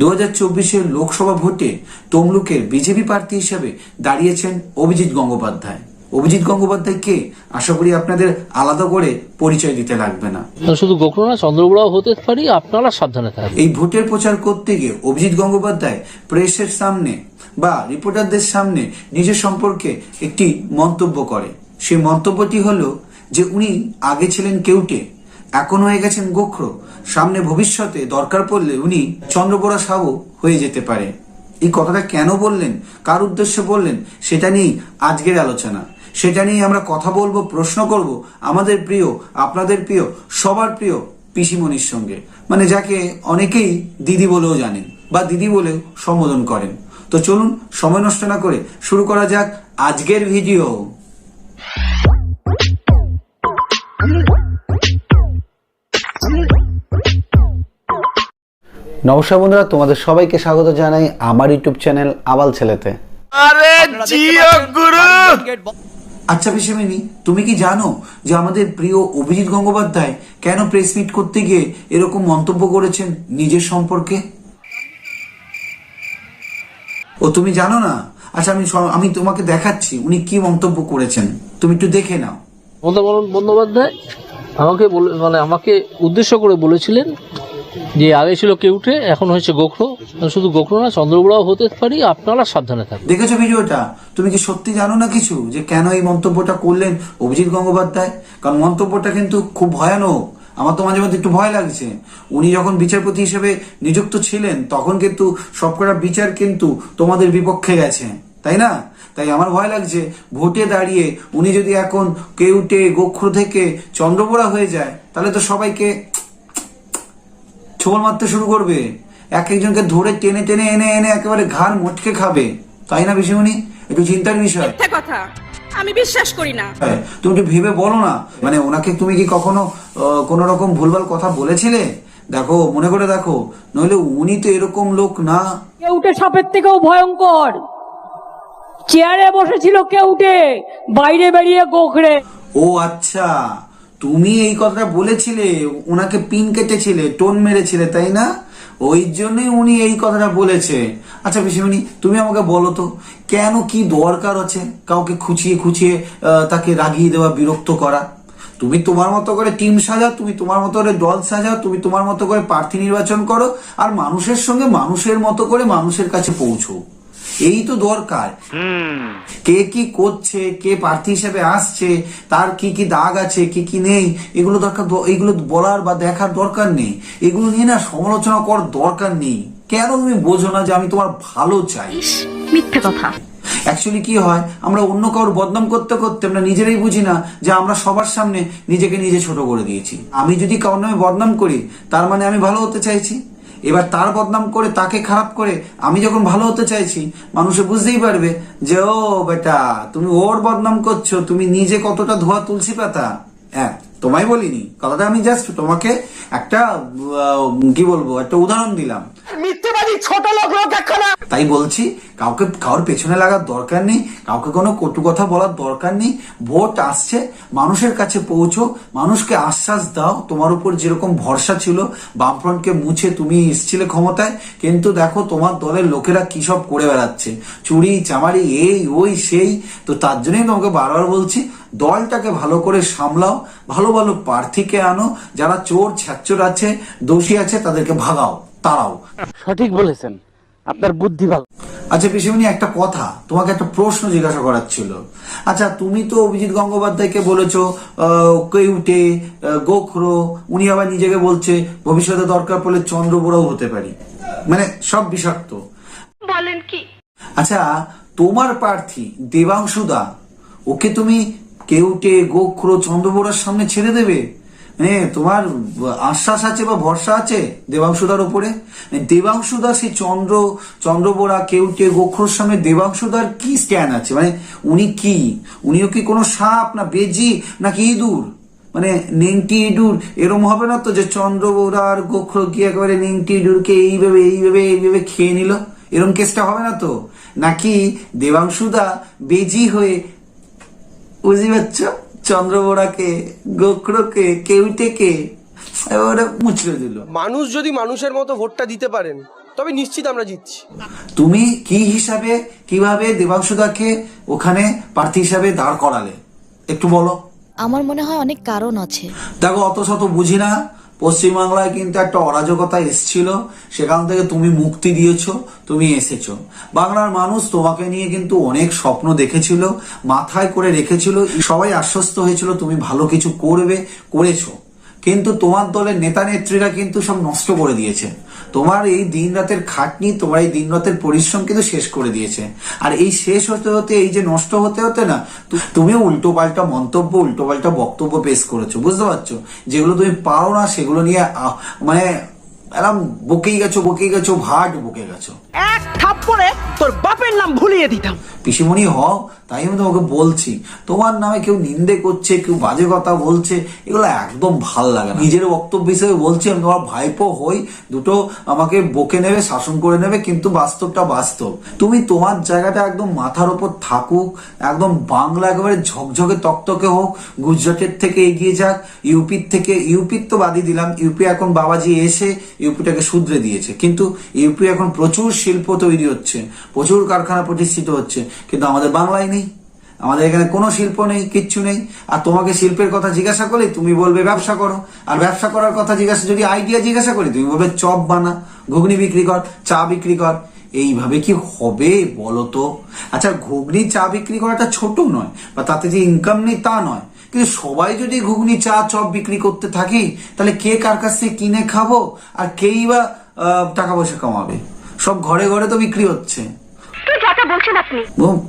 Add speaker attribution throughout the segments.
Speaker 1: দু হাজার চব্বিশের লোকসভা ভোটে তমলুকের বিজেপি প্রার্থী হিসেবে দাঁড়িয়েছেন অভিজিৎ গঙ্গোপাধ্যায়। অভিজিৎ গঙ্গোপাধ্যায় কে? আশা করি আপনাদের আলাদা করে পরিচয় দিতে লাগবে না।
Speaker 2: শুধু না চন্দ্রবড়াও হতে পারি আপনারা সাবধানে থাকবেন
Speaker 1: এই ভোটের প্রচার করতে গিয়ে অভিজিৎ গঙ্গোপাধ্যায় প্রেসের সামনে বা রিপোর্টারদের সামনে নিজের সম্পর্কে একটি মন্তব্য করে। সেই মন্তব্যটি হলো যে উনি আগে ছিলেন কেউটে এখন হয়ে গেছেন গোখরো। সামনে ভবিষ্যতে দরকার পড়লে উনি চন্দ্রপোড়া সাবু হয়ে যেতে পারে। এই কথাটা কেন বললেন? কার উদ্দেশ্যে বললেন? সেটা নিয়েই আজকের আলোচনা। সেটা নিয়ে আমরা কথা বলব, প্রশ্ন করব আমাদের প্রিয়, আপনাদের প্রিয়, সবার প্রিয় পিসিমণির সঙ্গে। মানে যাকে অনেকেই দিদি বলেও জানেন বা দিদি বলেও সম্বোধন করেন। তো চলুন সময় নষ্ট না করে শুরু করা যাক আজকের ভিডিও। নমস্কার বন্ধুরা তোমাদের সবাইকে স্বাগত জানাই আমার ইউটিউব চ্যানেল আবাল ছেলেতে।
Speaker 3: আরে জিও গুরু!
Speaker 1: আচ্ছা পিসেমিনি তুমি কি জানো যে আমাদের প্রিয় অভিজিৎ গঙ্গোপাধ্যায় কেন প্রেস মিট করতে গিয়ে এরকম মন্তব্য করেছেন নিজের সম্পর্কে? ও তুমি জানো না? আচ্ছা আমি আমি তোমাকে দেখাচ্ছি উনি কি মন্তব্য করেছেন? তুমি একটু দেখে নাও।
Speaker 2: মমতা বন্দ- বন্দ্যোপাধ্যায় আমাকে বলে মানে আমাকে উদ্দেশ্য করে বলেছিলেন যে আগে ছিল কেউটে এখন হয়েছে গোখরো। শুধু গোখরো না, চন্দ্রবড়াও হতে পারি, আপনারা সাবধানে থাকবেন
Speaker 1: দেখেছ ভিডিওটা? তুমি কি সত্যি জানো না কিছু? যে কেন এই মন্তব্যটা করলেন অভিজিৎ গঙ্গোপাধ্যায়? কারণ মন্তব্যটা কিন্তু খুব ভয়ানক। আমার তো মাঝে মধ্যে একটু ভয় লাগছে। উনি যখন বিচারপতি হিসেবে নিযুক্ত ছিলেন, তখন কিন্তু সবকটা বিচার কিন্তু তোমাদের বিপক্ষে গেছে। তাই না? তাই আমার ভয় লাগছে, ভোটে দাঁড়িয়ে উনি যদি এখন কেউটে গোখ্র থেকে চন্দ্রপোড়া হয়ে যায়, তাহলে তো সবাইকে ছোবল মারতে শুরু করবে। এক একজনকে ধরে টেনে টেনে এনে এনে একেবারে ঘাড় মোটকে খাবে। তাই না বিষয়নি একটু চিন্তার বিষয়।
Speaker 4: কথা। আমি বিশ্বাস করি না।
Speaker 1: হ্যাঁ, তুমি একটু ভেবে বলো না। মানে ওনাকে তুমি কি কখনো কোনো রকম ভুলভাল কথা বলেছিলে? দেখো মনে করে দেখো। নইলে উনি তো এরকম লোক না।
Speaker 5: কেউটে সাপের থেকেও ভয়ঙ্কর। চেয়ারে বসেছিল কেউটে বাইরে বেরিয়ে গোখরে।
Speaker 1: ও আচ্ছা। তুমি এই কথাটা বলেছিলে ওনাকে পিন কেটেছিলে, টোন মেরেছিলে, তাই না? ওই জন্যই উনি এই কথাটা বলেছে। আচ্ছা পিসিমণি, তুমি আমাকে বলো তো, কেন কি দরকার আছে কাউকে খুঁচিয়ে খুঁচিয়ে তাকে রাগিয়ে দেওয়া, বিরক্ত করা? তুমি তোমার মতো করে টিম সাজাও, তুমি তোমার মতো করে দল সাজাও, তুমি তোমার মতো করে প্রার্থী নির্বাচন করো, আর মানুষের সঙ্গে মানুষের মতো করে মানুষের কাছে পৌঁছো। এই তো দরকার। কে কি করছে কে প্রার্থী হিসেবে আসছে তার কি কি দাগ আছে কি কি নেই এগুলো দরকার এগুলো বলার বা দেখার দরকার নেই। এগুলো নিয়ে না সমালোচনা করার দরকার নেই। কেন তুমি বোঝো না যে আমি তোমার ভালো চাই?
Speaker 4: মিথ্যে কথা।
Speaker 1: অ্যাকচুয়ালি কি হয় আমরা অন্য কারোর বদনাম করতে করতে আমরা নিজেরাই বুঝি না যে আমরা সবার সামনে নিজেকে নিজে ছোট করে দিয়েছি। আমি যদি কারোর নামে বদনাম করি তার মানে আমি ভালো হতে চাইছি? এবার তার বদনাম করে, তাকে খারাপ করে আমি যখন ভালো হতে চাইছি, মানুষে বুঝতেই পারবে যে, ও বেটা, তুমি ওর বদনাম করছ, তুমি নিজে কতটা ধোয়া তুলসী পাতা? হ্যাঁ তোমায় বলিনি। কথাটা আমি জাস্ট তোমাকে একটা কি বলব, একটা উদাহরণ দিলাম।
Speaker 3: ছোট লোক লোক একখানা
Speaker 1: তাই বলছি, কাউকে, কারোর পেছনে লাগার দরকার নেই, কাউকে কোনো কটু কথা বলার দরকার নেই। ভোট আসছে, মানুষের কাছে পৌঁছো, মানুষকে আশ্বাস দাও, তোমার উপর যেরকম ভরসা ছিল, বামফ্রন্টকে মুছে তুমি এসছিলে ক্ষমতায়, কিন্তু দেখো তোমার দলের লোকেরা কি সব করে বেড়াচ্ছে। চুরি, চামারি, এই, ওই, সেই, তো তার জন্যই তোমাকে বারবার বলছি, দলটাকে ভালো করে সামলাও, ভালো ভালো প্রার্থীকে আনো, যারা চোর ছ্যাচ্চর আছে, দোষী আছে, তাদেরকে ভাগাও। তারাও।
Speaker 6: সঠিক বলেছেন। আপনার বুদ্ধি ভালো।
Speaker 1: আচ্ছা পিসিমণি একটা কথা। তোমাকে একটা প্রশ্ন জিজ্ঞাসা করার ছিল। আচ্ছা তুমি তো অভিজিৎ গঙ্গোপাধ্যায়কে বলেছ কেউটে গোখরো উনি আবার নিজেকে বলছে ভবিষ্যতে দরকার পড়লে চন্দ্রবোড়াও হতে পারি। মানে সব বিষাক্ত।
Speaker 4: বলেন কি?
Speaker 1: আচ্ছা তোমার প্রার্থী দেবাংশুদা ওকে তুমি কেউটে গোখরো চন্দ্রবোড়ার সামনে ছেড়ে দেবে? মানে তোমার আশ্বাস আছে বা ভরসা আছে দেবাংশুদার উপরে মানে দেবাংশুদা, সেই চন্দ্র চন্দ্রবোড়া কেউটে সামনে দেবাংশুদার কি স্ট্যান্ড আছে? মানে উনি কি? উনিও কি কোনো সাপ না বেজি নাকি ইঁদুর? মানে নেংটি ইঁদুর, এরম হবে না তো যে চন্দ্রবোড়া আর গোখরো কি একেবারে নেংটি ইঁদুরকে এইভাবে এইভাবে এইভাবে খেয়ে নিল? এরম কেসটা হবে না তো? নাকি দেবাংশুদা বেজি হয়ে, বুঝতে পারছ? চন্দ্রবোড়াকে গোকড়োকে কেউটেকে ওরা মুচড়ে দিল।
Speaker 3: মানুষ যদি মানুষের মতো ভোটটা দিতে পারেন
Speaker 7: তবে নিশ্চিত আমরা জিতছি।
Speaker 1: তুমি কি হিসাবে কীভাবে দেবাংশুদাকে ওখানে প্রার্থী হিসাবে দাঁড় করালে? একটু বলো।
Speaker 8: আমার মনে হয় অনেক কারণ আছে।
Speaker 1: দেখো অত শত বুঝি না। পশ্চিমবাংলায় কিন্তু একটা অরাজকতা এসছিল, সেখান থেকে তুমি মুক্তি দিয়েছ, তুমি এসেছ। বাংলার মানুষ তোমাকে নিয়ে কিন্তু অনেক স্বপ্ন দেখেছিল, মাথায় করে রেখেছিল, সবাই আশ্বস্ত হয়েছিল তুমি ভালো কিছু করবে, করেছ। কিন্তু তোমার দলের নেতা নেত্রীরা কিন্তু সব নষ্ট করে দিয়েছে। তোমার এই দিন রাতের খাটনি তোমার এই দিন রাতের পরিশ্রম কিন্তু শেষ করে দিয়েছে। আর এই শেষ হতে হতে এই যে নষ্ট হতে হতে না তু- তুমিও উল্টো পাল্টা মন্তব্য উল্টো পাল্টা বক্তব্য পেশ করেছ বুঝতে পারছ? যেগুলো তুমি পারো না সেগুলো নিয়ে মানে এরম বকেই গেছো বকেই গেছো ভাট বকে গেছো।
Speaker 3: এক থাপ্পড়ে তোর বাপের নাম ভুলিয়ে দিতাম।
Speaker 1: পিসিমণি হও তাই আমি তোমাকে বলছি, তোমার নামে কেউ নিন্দে করছে, কেউ বাজে কথা বলছে, এগুলো একদম ভালো লাগে না। নিজের বক্তব্য হিসেবে বলছি, আমি তোমার ভাইপো হই, দুটো আমাকে বকে নেবে, শাসন করে নেবে, কিন্তু বাস্তবটা বাস্তব। তুমি তোমার জায়গাটা একদম মাথার ওপর থাকুক, একদম বাংলা একেবারে ঝকঝকে তকতকে হোক, গুজরাটের থেকে এগিয়ে যাক, ইউপির থেকে, ইউপির তো বাদই দিলাম, ইউপি এখন বাবাজি এসে ইউপিটাকে শুধরে দিয়েছে। কিন্তু ইউপি এখন প্রচুর শিল্প তৈরি হচ্ছে, প্রচুর কারখানা প্রতিষ্ঠিত হচ্ছে, কিন্তু আমাদের বাংলায় নেই। আমাদের এখানে কোনো শিল্প নেই, কিচ্ছু নেই। আর তোমাকে শিল্পের কথা জিজ্ঞাসা করলে তুমি বলবে ব্যবসা করো। আর ব্যবসা করার কথা জিজ্ঞাসা, যদি আইডিয়া জিজ্ঞাসা করি, তুমি বলবে চপ বানা, ঘুগনি বিক্রি কর, চা বিক্রি কর। এইভাবে কি হবে বলো তো? আচ্ছা ঘুগনি, চা বিক্রি করাটা ছোট নয়, বা তাতে যে ইনকাম নেই তা নয়। কিন্তু সবাই যদি ঘুগনি, চা, চপ বিক্রি করতে থাকি, তাহলে কে কার কাছ থেকে কিনে খাব? আর কেই বা টাকা পয়সা কামাবে? সব ঘরে ঘরে তো বিক্রি হচ্ছে।
Speaker 4: বলছেন আপনি?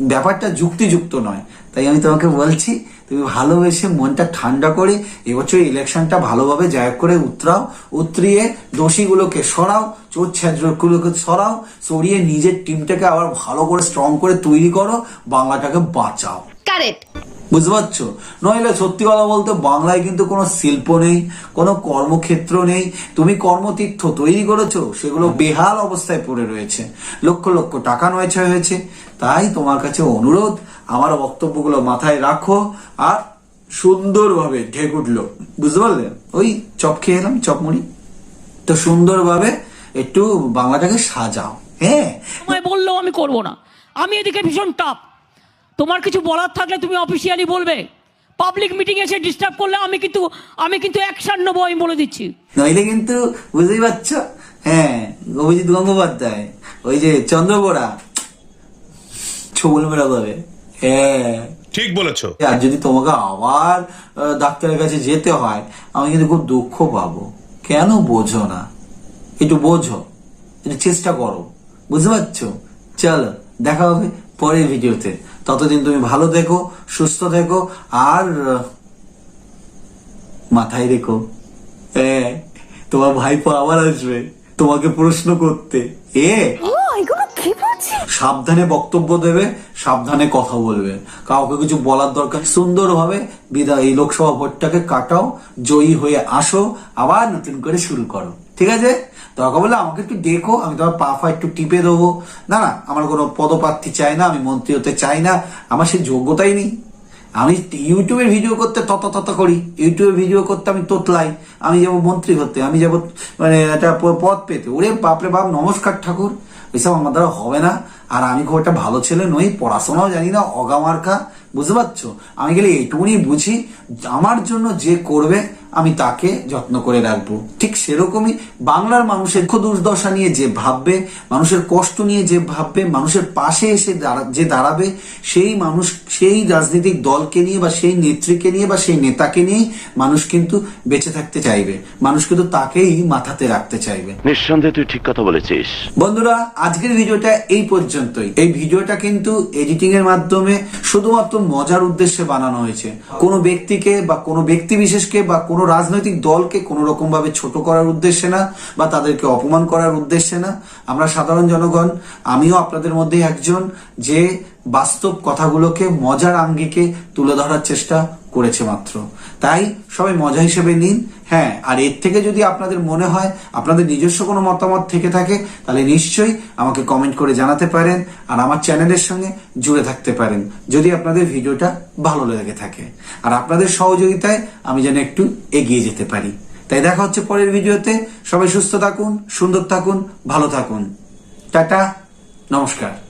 Speaker 1: ব্যাপারটা যুক্তিযুক্ত নয়। তাই আমি তোমাকে বলছি তুমি ভালোবেসে মনটা ঠান্ডা করে এবছর ইলেকশনটা ভালোভাবে জয় করে উতরাও উতরিয়ে দোষীগুলোকে সরাও চোর ছ্যাঁচড়গুলোকে সরাও সরিয়ে নিজের টিমটাকে আবার ভালো করে স্ট্রং করে তৈরি করো বাংলাটাকে বাঁচাও।
Speaker 8: কারেক্ট
Speaker 1: বুঝতে পারছ? নইলে সত্যি কথা বলতে বাংলায় কিন্তু কোনো শিল্প নেই, কোনো কর্মক্ষেত্র নেই। তুমি কর্মতীর্থ তৈরি করেছ, সেগুলো বেহাল অবস্থায় পড়ে রয়েছে। লক্ষ লক্ষ টাকা নয়ছে হয়েছে। তাই তোমার কাছে অনুরোধ, আমার বক্তব্যগুলো মাথায় রাখো আর সুন্দরভাবে ঢেক উঠল। বুঝতে পারলে? ওই চপ খেয়ে এলাম, চপ মুড়ি। তো সুন্দরভাবে একটু বাংলাটাকে সাজাও হ্যাঁ?
Speaker 5: বললেও আমি করব না। আমি এদিকে ভীষণ টাপ তোমার কিছু বলার থাকলে তুমি অফিসিয়ালি বলবে। পাবলিক মিটিং এসে ডিস্টার্ব করলে আমি কিন্তু আমি কিন্তু অ্যাকশন নেব আমি বলে দিচ্ছি।
Speaker 1: নইলে কিন্তু বুঝতেই পারছ? হ্যাঁ অভিজিৎ গঙ্গোপাধ্যায় ওই যে চন্দ্রবোড়া ছবল মেরা করে হ্যাঁ।
Speaker 9: ঠিক বলেছ।
Speaker 1: আর যদি তোমাকে আবার ডাক্তারের কাছে যেতে হয় আমি কিন্তু খুব দুঃখ পাবো। কেন বোঝো না? একটু বোঝো। একটু চেষ্টা করো। বুঝতে পারছ? চলো দেখা হবে পরের ভিডিওতে ততদিন তুমি ভালো থেকো সুস্থ থেকো আর মাথায় রেখো। হ্যাঁ তোমার ভাইপো আবার আসবে তোমাকে প্রশ্ন করতে। এ সাবধানে বক্তব্য দেবে সাবধানে কথা বলবে। কাউকে কিছু বলার দরকার সুন্দরভাবে বিদায়। এই লোকসভা ভোটটাকে কাটাও জয়ী হয়ে আসো আবার নতুন করে শুরু করো। ঠিক আছে? দরকার বলে আমাকে একটু দেখো আমি তোমার পা ফা একটু টিপে দেবো। না না, আমার কোনো পদপ্রার্থী চাই না, আমি মন্ত্রী হতে চাই না, আমার সেই যোগ্যতাই নেই। আমি ইউটিউবের ভিডিও করতে তত তত করি ইউটিউবে ভিডিও করতে আমি তোতলাই, আমি যাব মন্ত্রী হতে, আমি যাব মানে একটা পদ পেতে। ওরে বাপরে বাপ, নমস্কার ঠাকুর, এসব আমার দ্বারা হবে না। আর আমি খুব একটা ভালো ছেলে নই, পড়াশোনাও জানি না, অগামার্কা, বুঝতে পারছ? আমি গেলে এইটুকুনি বুঝি, আমার জন্য যে করবে আমি তাকে যত্ন করে রাখব। ঠিক সেরকমই বাংলার মানুষের দুর্দশা নিয়ে যে ভাববে মানুষের কষ্ট নিয়ে যে ভাববে মানুষের পাশে এসে যে দাঁড়াবে সেই মানুষ সেই রাজনৈতিক দলকে নিয়ে বা সেই নেত্রীকে নিয়ে বা সেই নেতাকে নিয়েই মানুষ কিন্তু বেঁচে থাকতে চাইবে। মানুষ কিন্তু তাকেই মাথাতে রাখতে চাইবে।
Speaker 10: নিঃসন্দেহে তুই ঠিক কথা বলেছিস।
Speaker 1: বন্ধুরা আজকের ভিডিওটা এই পর্যন্তই। এই ভিডিওটা কিন্তু এডিটিং এর মাধ্যমে শুধুমাত্র মজার উদ্দেশ্যে বানানো হয়েছে। কোনো ব্যক্তিকে বা কোনো ব্যক্তি বিশেষকে বা কোনো রাজনৈতিক দলকে কোনো রকমভাবে ছোট করার উদ্দেশ্যে না বা তাদেরকে অপমান করার উদ্দেশ্যে না। আমরা সাধারণ জনগণ, আমিও আপনাদের মধ্যে একজন যে বাস্তব কথাগুলোকে, মজার আঙ্গিকে তুলে ধরার চেষ্টা করেছে মাত্র। তাই সবাই মজা হিসেবে নিন হ্যাঁ আর এর থেকে যদি আপনাদের মনে হয়, আপনাদের নিজস্ব কোনো মতামত থেকে থাকে, তাহলে নিশ্চয়ই আমাকে কমেন্ট করে জানাতে পারেন, আর আমার চ্যানেলের সঙ্গে জুড়ে থাকতে পারেন, যদি আপনাদের ভিডিওটা ভালো লেগে থাকে। আর আপনাদের সহযোগিতায় আমি যেন একটু এগিয়ে যেতে পারি। তাই দেখা হচ্ছে পরের ভিডিওতে। সবাই সুস্থ থাকুন, সুন্দর থাকুন, ভালো থাকুন। টাটা, নমস্কার।